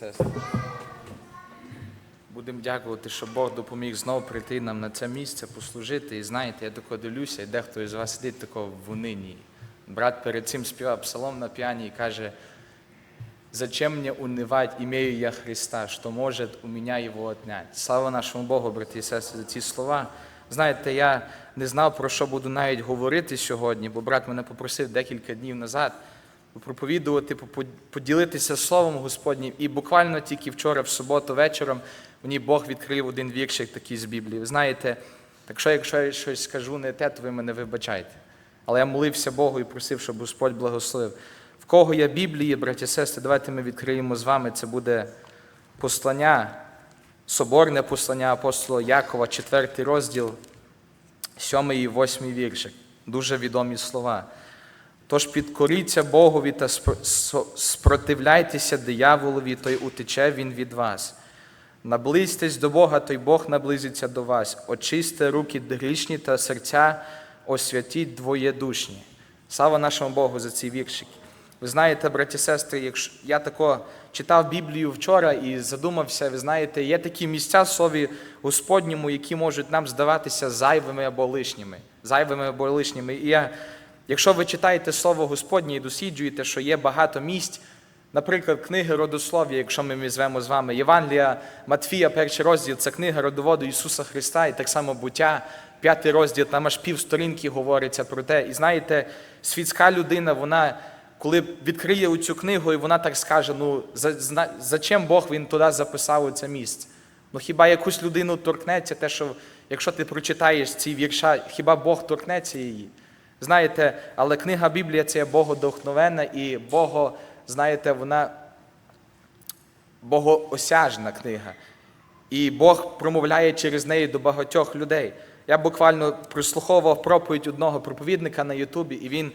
сестри. Будемо дякувати, що Бог допоміг знову прийти нам на це місце, послужити. І знаєте, я тако дивлюся, і дехто із вас сидить тако в унині. Брат перед цим співав псалом на п'яні і каже, «Зачем мне унывать, имею я Христа, что может у меня его отнять?» Слава нашому Богу, брати і сестри, за ці слова. Знаєте, я не знав, про що буду навіть говорити сьогодні, бо брат мене попросив декілька днів назад проповідувати, поділитися Словом Господнім. І буквально тільки вчора, в суботу, вечором, мені Бог відкрив один віршик такий з Біблії. Ви знаєте, так що, якщо я щось скажу не те, то ви мене вибачайте. Але я молився Богу і просив, щоб Господь благословив. В кого є Біблії, браті і сестри, давайте ми відкриємо з вами. Це буде послання, соборне послання апостола Якова, 4 розділ, 7 і 8 віршик. Дуже відомі слова. Тож підкоріться Богові та спротивляйтеся дияволові, той утече він від вас. Наблизьтесь до Бога, той Бог наблизиться до вас. Очисти руки грішні та серця освятіть двоєдушні. Слава нашому Богу за ці віршики. Ви знаєте, браті сестри, якщо я тако читав Біблію вчора і задумався, ви знаєте, є такі місця Слові Господньому, які можуть нам здаватися зайвими або лишніми. Зайвими або лишніми. І я, якщо ви читаєте Слово Господнє і досліджуєте, що є багато місць, Наприклад, книги родослов'я, якщо ми візьмемо з вами Євангелія Матфія, перший розділ це книга родоводу Ісуса Христа, і так само буття, п'ятий розділ, там аж пів сторінки говориться про те. І знаєте, світська людина, вона, коли відкриє цю книгу, і вона так скаже: ну за, зна- зачем Бог він туди записав це місце? Ну хіба якусь людину торкнеться, те, що якщо ти прочитаєш ці вірша, хіба Бог торкнеться її? Знаєте, але книга Біблія це Богодохновенна і Бого, знаєте, вона богоосяжна книга. І Бог промовляє через неї до багатьох людей. Я буквально прослуховував проповідь одного проповідника на Ютубі, і він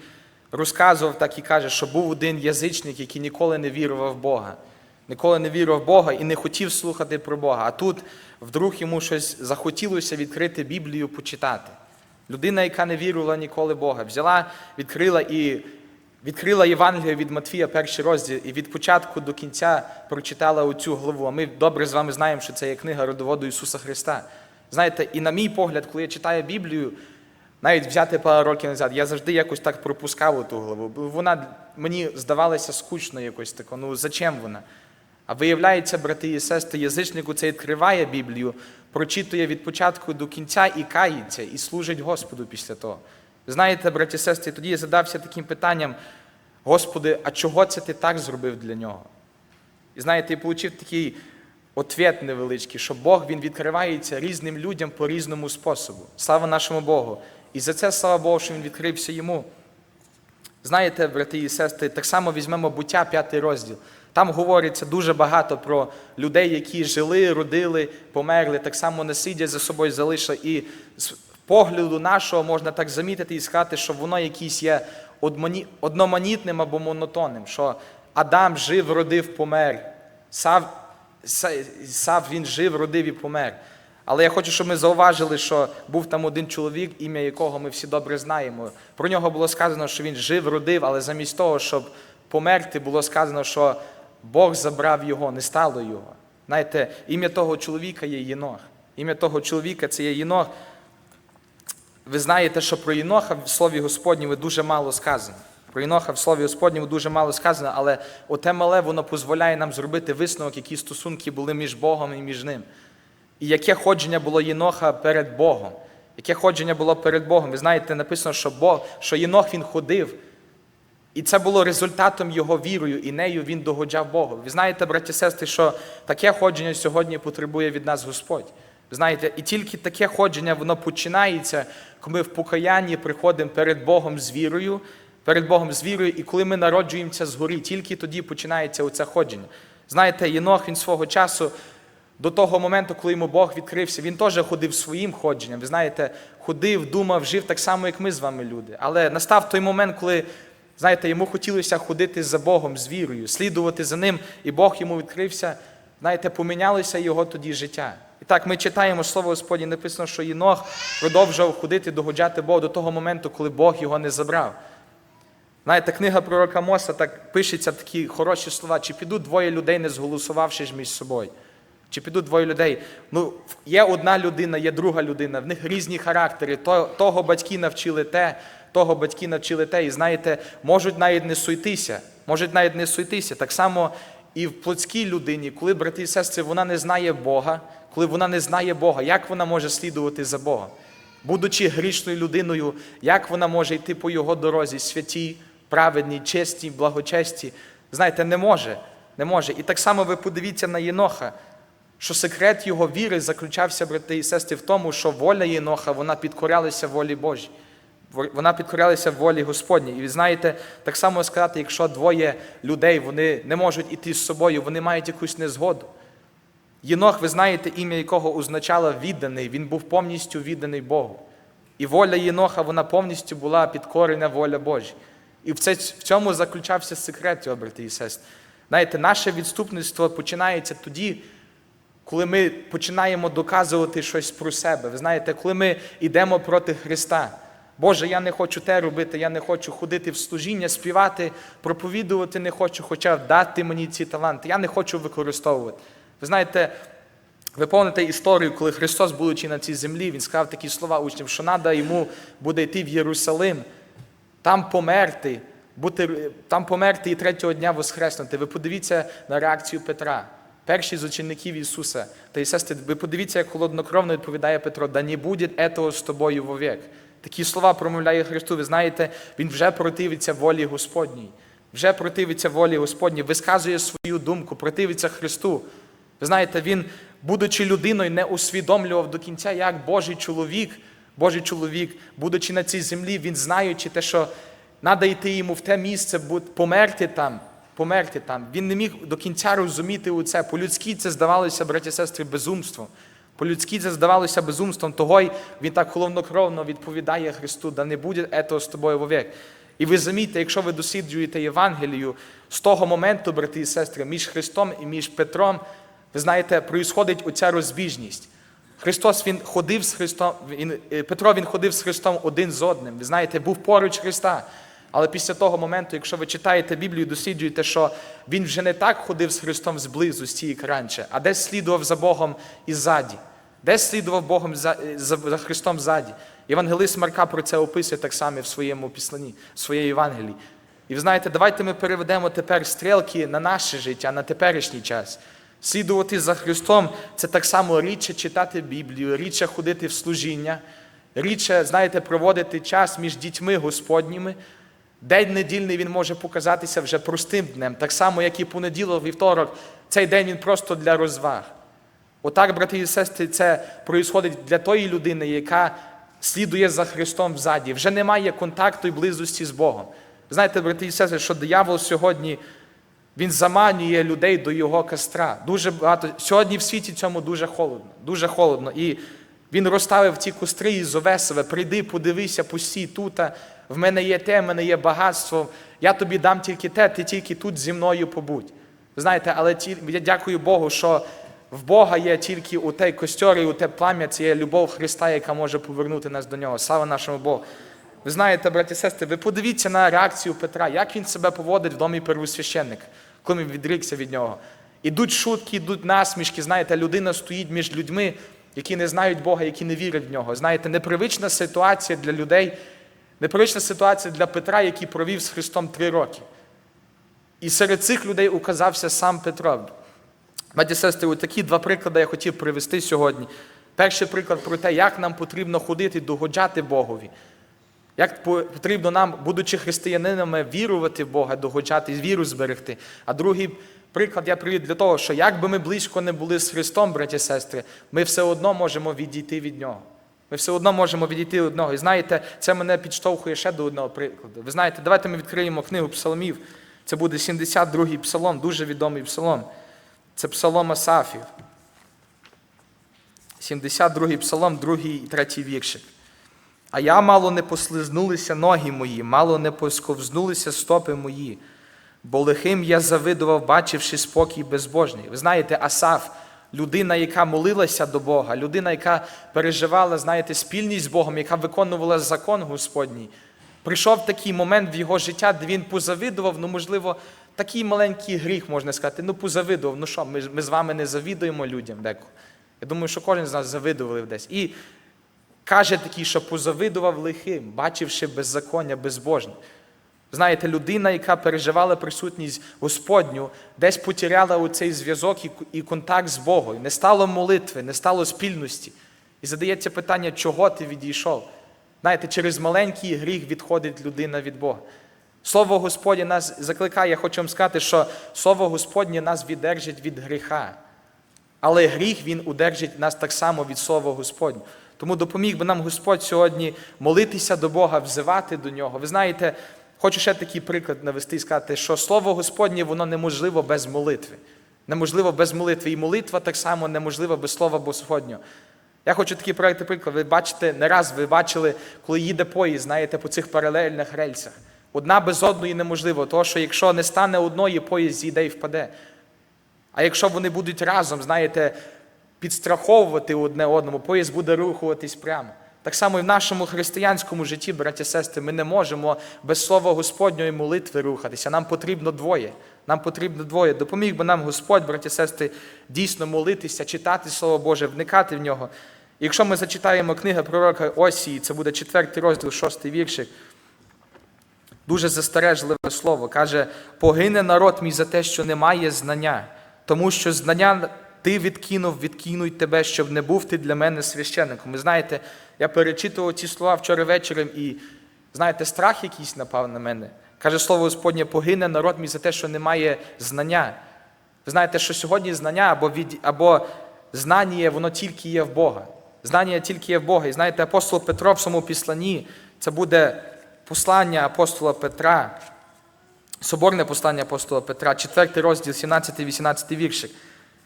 розказував так і каже, що був один язичник, який ніколи не вірував в Бога. Ніколи не вірив в Бога і не хотів слухати про Бога. А тут вдруг йому щось захотілося відкрити Біблію, почитати. Людина, яка не вірила ніколи Бога, взяла, відкрила і відкрила Євангелію від Матфія, перший розділ, і від початку до кінця прочитала оцю главу. А ми добре з вами знаємо, що це є книга родоводу Ісуса Христа. Знаєте, і на мій погляд, коли я читаю Біблію, навіть взяти пару років назад, я завжди якось так пропускав ту главу. Вона мені здавалася скучно якось тако. Ну зачем вона? А виявляється, брати і сестри, язичник це відкриває Біблію, прочитує від початку до кінця і кається, і служить Господу після того. Знаєте, браті і сестри, тоді я задався таким питанням: Господи, а чого це ти так зробив для нього? І знаєте, я отримав такий ответ невеличкий, що Бог він відкривається різним людям по різному способу. Слава нашому Богу. І за це слава Богу, що він відкрився йому. Знаєте, брати і сестри, так само візьмемо буття, п'ятий розділ. Там говориться дуже багато про людей, які жили, родили, померли, так само не сидять за собою залишили. І з погляду нашого можна так замітити і сказати, що воно якесь є одноманітним або монотонним, що Адам жив, родив, помер. Сав, Сав він жив, родив і помер. Але я хочу, щоб ми зауважили, що був там один чоловік, ім'я якого ми всі добре знаємо. Про нього було сказано, що він жив, родив, але замість того, щоб померти, було сказано, що Бог забрав його, не стало його. Знаєте, ім'я того чоловіка є Єнох. Ім'я того чоловіка це є Єнох. Ви знаєте, що про Єноха в Слові Господньому дуже мало сказано. Про Єноха в Слові Господньому дуже мало сказано, але оте мале воно дозволяє нам зробити висновок, які стосунки були між Богом і між ним. І яке ходження було Єноха перед Богом. Яке ходження було перед Богом. Ви знаєте, написано, що Бог, що Єнох він ходив, і це було результатом його вірою, і нею він догоджав Богу. Ви знаєте, браті і сестри, що таке ходження сьогодні потребує від нас Господь. Ви знаєте, і тільки таке ходження воно починається, коли ми в покаянні приходимо перед Богом з вірою, перед Богом з вірою, і коли ми народжуємося згорі, тільки тоді починається оце ходження. Знаєте, Єнох він свого часу. До того моменту, коли йому Бог відкрився, він теж ходив своїм ходженням. Ви знаєте, ходив, думав, жив так само, як ми з вами люди. Але настав той момент, коли, знаєте, йому хотілося ходити за Богом з вірою, слідувати за ним, і Бог йому відкрився. Знаєте, помінялося його тоді життя. І так, ми читаємо Слово Господнє, написано, що Єнох продовжував ходити, догоджати Богу до того моменту, коли Бог його не забрав. Знаєте, книга пророка Моса так пишеться такі хороші слова. Чи підуть двоє людей, не зголосувавши ж між собою? Чи підуть двоє людей? Ну, є одна людина, є друга людина, в них різні характери. Того батьки навчили те, того батьки навчили те. І знаєте, можуть навіть не суйтися. Можуть навіть не суйтися. Так само і в плотській людині, коли брати і сестри, вона не знає Бога, коли вона не знає Бога, як вона може слідувати за Богом? Будучи грішною людиною, як вона може йти по його дорозі, святій, праведній, честій, благочесті? Знаєте, не може. Не може. І так само ви подивіться на Єноха, що секрет його віри заключався, брати і сестри, в тому, що воля Єноха, вона підкорялася волі Божій. Вона підкорялася волі Господній. І ви знаєте, так само сказати, якщо двоє людей вони не можуть іти з собою, вони мають якусь незгоду. Єнох, ви знаєте, ім'я якого означало відданий, він був повністю відданий Богу. І воля Єноха, вона повністю була підкорена воля Божа. І в цьому заключався секрет брати і сестри. Знаєте, наше відступництво починається тоді, коли ми починаємо доказувати щось про себе. Ви знаєте, коли ми йдемо проти Христа. Боже, я не хочу те робити, я не хочу ходити в служіння, співати, проповідувати не хочу, хоча дати мені ці таланти. Я не хочу використовувати. Ви знаєте, ви пам'ятаєте історію, коли Христос, будучи на цій землі, Він сказав такі слова учням, що треба йому буде йти в Єрусалим, там померти, бути, там померти і третього дня воскреснути. Ви подивіться на реакцію Петра, перший з учеників Ісуса. Та і сестри, ви подивіться, як холоднокровно відповідає Петро, да не буде этого з тобою вовек. Такі слова промовляє Христу. Ви знаєте, Він вже противиться волі Господній. Вже противиться волі Господній, висказує свою думку, противиться Христу. Ви знаєте, він, будучи людиною, не усвідомлював до кінця, як Божий чоловік, Божий чоловік, будучи на цій землі, він знаючи те, що треба йти йому в те місце, померти там, померти там. Він не міг до кінця розуміти у це. По-людськи це здавалося, браті і сестри, безумством. По-людськи це здавалося безумством. Того й він так холоднокровно відповідає Христу, да не буде этого з тобою вовек. І ви замітьте, якщо ви досліджуєте Євангелію, з того моменту, брати і сестри, між Христом і між Петром, ви знаєте, проїсходить оця розбіжність. Христос він ходив з Христом, він, е, Петро він ходив з Христом один з одним. Ви знаєте, був поруч Христа. Але після того моменту, якщо ви читаєте Біблію, досліджуєте, що він вже не так ходив з Христом зблизу, як раніше, а десь слідував за Богом іззаді. Десь слідував Богом за, за, за Христом ззаді. Євангелист Марка про це описує так само в своєму післанні, в своїй Євангелії. І ви знаєте, давайте ми переведемо тепер стрілки на наше життя, на теперішній час. Слідувати за Христом це так само рідше читати Біблію, рідше ходити в служіння, рідше, знаєте, проводити час між дітьми Господніми. День недільний він може показатися вже простим днем, так само, як і понеділок, вівторок. Цей день він просто для розваг. Отак, брати і сестри, це проїсходить для тої людини, яка слідує за Христом взаді. Вже немає контакту і близості з Богом. Знаєте, брати і сестри, що диявол сьогодні він заманює людей до його костра. Дуже багато. Сьогодні в світі цьому дуже холодно. Дуже холодно. І він розставив ті і зове себе. Прийди, подивися, постій тут. В мене є те, в мене є багатство. Я тобі дам тільки те, ти тільки тут зі мною побудь. Знаєте, але ті, я дякую Богу, що в Бога є тільки у той костьор і у те плам'я, це є любов Христа, яка може повернути нас до нього. Слава нашому Богу. Ви знаєте, браті і сестри, ви подивіться на реакцію Петра, як він себе поводить в домі первосвященника, коли він відрікся від нього. Ідуть шутки, йдуть насмішки. Знаєте, людина стоїть між людьми, які не знають Бога, які не вірять в нього. Знаєте, непривична ситуація для людей, непривична ситуація для Петра, який провів з Христом три роки. І серед цих людей указався сам Петро. Маті сестри, от такі два приклади я хотів привести сьогодні. Перший приклад про те, як нам потрібно ходити, догоджати Богові. Як потрібно нам, будучи християнинами, вірувати в Бога, догоджати, віру зберегти. А другий приклад я привів для того, що як би ми близько не були з Христом, браті і сестри, ми все одно можемо відійти від Нього. Ми все одно можемо відійти від одного. І знаєте, це мене підштовхує ще до одного прикладу. Ви знаєте, давайте ми відкриємо книгу псалмів. Це буде 72-й псалом, дуже відомий псалом. Це псалом Асафів. 72-й псалом, другий і третій віршик. А я мало не послизнулися ноги мої, мало не посковзнулися стопи мої, бо лихим я завидував, бачивши спокій безбожний. Ви знаєте, Асаф, людина, яка молилася до Бога, людина, яка переживала, знаєте, спільність з Богом, яка виконувала закон Господній. Прийшов такий момент в його життя, де він позавидував, ну, можливо, такий маленький гріх, можна сказати. Ну, позавидував. Ну що, ми, ми з вами не завідуємо людям деколи. Я думаю, що кожен з нас завидували десь. І каже такий, що позавидував лихим, бачивши беззаконня, безбожне. Знаєте, людина, яка переживала присутність Господню, десь потеряла оцей зв'язок і, контакт з Богом. Не стало молитви, не стало спільності. І задається питання, чого ти відійшов? Знаєте, через маленький гріх відходить людина від Бога. Слово Господнє нас закликає, я хочу вам сказати, що Слово Господнє нас віддержить від гріха. Але гріх він удержить нас так само від Слова Господнього. Тому допоміг би нам Господь сьогодні молитися до Бога, взивати до нього. Ви знаєте, хочу ще такий приклад навести і сказати, що Слово Господнє воно неможливо без молитви. Неможливо без молитви. І молитва так само неможлива без Слова Господнього. Я хочу такий проєкт, приклад. Ви бачите, не раз ви бачили, коли їде поїзд, знаєте, по цих паралельних рельсах. Одна без одної неможливо, тому що якщо не стане одної, поїзд зійде і впаде. А якщо вони будуть разом, знаєте, підстраховувати одне одному, поїзд буде рухуватись прямо. Так само і в нашому християнському житті, браті і сестри, ми не можемо без слова Господньої молитви рухатися. Нам потрібно двоє. Нам потрібно двоє. Допоміг би нам Господь, браті і сестри, дійсно молитися, читати Слово Боже, вникати в нього. Якщо ми зачитаємо книгу пророка Осії, це буде четвертий розділ, шостий віршик. Дуже застережливе слово. Каже, погине народ мій за те, що немає знання, тому що знання ти відкинув, відкинуй тебе, щоб не був ти для мене священником. Ви знаєте, я перечитував ці слова вчора вечором, і знаєте, страх якийсь напав на мене. Каже слово Господнє, погине народ мій за те, що немає знання. Ви знаєте, що сьогодні знання або від, або знання, воно тільки є в Бога. Знання тільки є в Бога. І знаєте, апостол Петро в своєму післанні, це буде послання апостола Петра, соборне послання апостола Петра, 4 розділ, 17-18 віршик.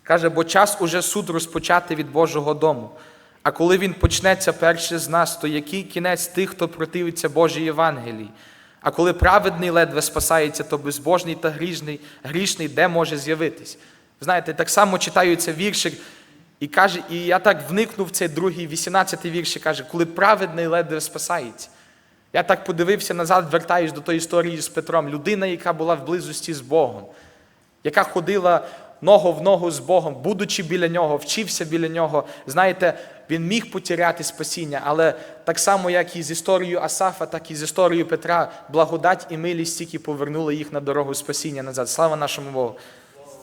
Каже, бо час уже суд розпочати від Божого дому. А коли він почнеться перше з нас, то який кінець тих, хто противиться Божій Євангелії? А коли праведний ледве спасається, то безбожний та грішний, грішний де може з'явитись? Знаєте, так само читаю цей віршик, і каже, і я так вникнув в цей другий, 18-й вірш, і каже, коли праведний ледве спасається. Я так подивився назад, вертаюсь до тої історії з Петром. Людина, яка була в близості з Богом, яка ходила ногу в ногу з Богом, будучи біля нього, вчився біля нього. Знаєте, він міг потеряти спасіння, але так само, як і з історією Асафа, так і з історією Петра, благодать і милість тільки повернули їх на дорогу спасіння назад. Слава нашому Богу.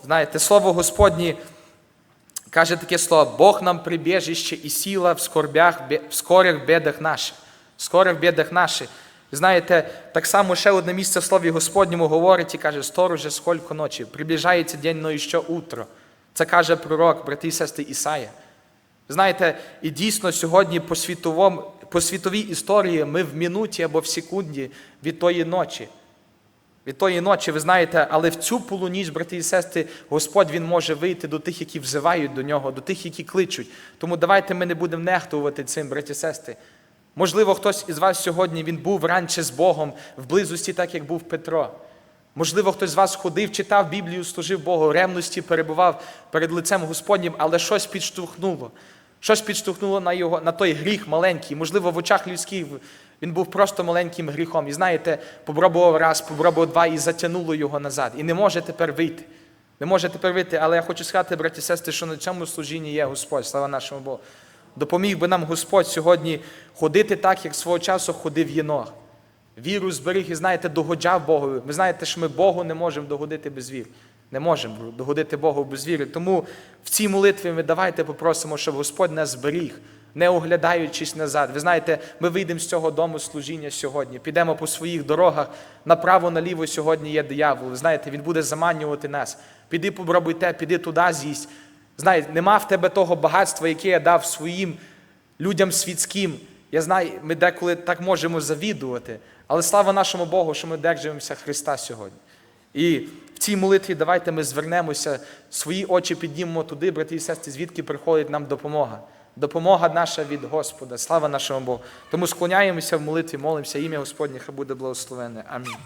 Знаєте, слово Господнє каже таке слово: Бог нам прибіжище і сила в скорбях, в скорих бедах наших. В скорих бедах наших. Знаєте, так само ще одне місце в Слові Господньому говорить і каже, стороже, сколько ночі, приближається день, но і утро. Це каже пророк, брати і сестри Ісая. Знаєте, і дійсно сьогодні по, світовому, по світовій історії ми в минуті або в секунді від тої ночі. Від тої ночі, ви знаєте, але в цю полуніч, брати і сестри, Господь Він може вийти до тих, які взивають до нього, до тих, які кличуть. Тому давайте ми не будемо нехтувати цим, браті і сестри. Можливо, хтось із вас сьогодні він був раніше з Богом в близості, так як був Петро. Можливо, хтось з вас ходив, читав Біблію, служив Богу, ревності перебував перед лицем Господнім, але щось підштовхнуло. Щось підштовхнуло на його, на той гріх маленький. Можливо, в очах людських він був просто маленьким гріхом. І знаєте, попробував раз, попробував два і затягнуло його назад. І не може тепер вийти. Не може тепер вийти, але я хочу сказати, браті і сестри, що на цьому служінні є Господь, слава нашому Богу. Допоміг би нам Господь сьогодні ходити так, як свого часу ходив Єнох. Віру зберіг і, знаєте, догоджав Богу. Ви знаєте, що ми Богу не можемо догодити без віри. Не можемо догодити Богу без віри. Тому в цій молитві ми давайте попросимо, щоб Господь нас зберіг, не оглядаючись назад. Ви знаєте, ми вийдемо з цього дому служіння сьогодні, підемо по своїх дорогах, направо, наліво сьогодні є диявол. Ви знаєте, він буде заманювати нас. Піди попробуй те, піди туди з'їсть. Знаєте, нема в тебе того багатства, яке я дав своїм людям світським. Я знаю, ми деколи так можемо завідувати, але слава нашому Богу, що ми держимося Христа сьогодні. І в цій молитві давайте ми звернемося, свої очі піднімемо туди, брати і сестри, звідки приходить нам допомога. Допомога наша від Господа. Слава нашому Богу. Тому склоняємося в молитві, молимося, ім'я Господнє, хай буде благословенне. Амінь.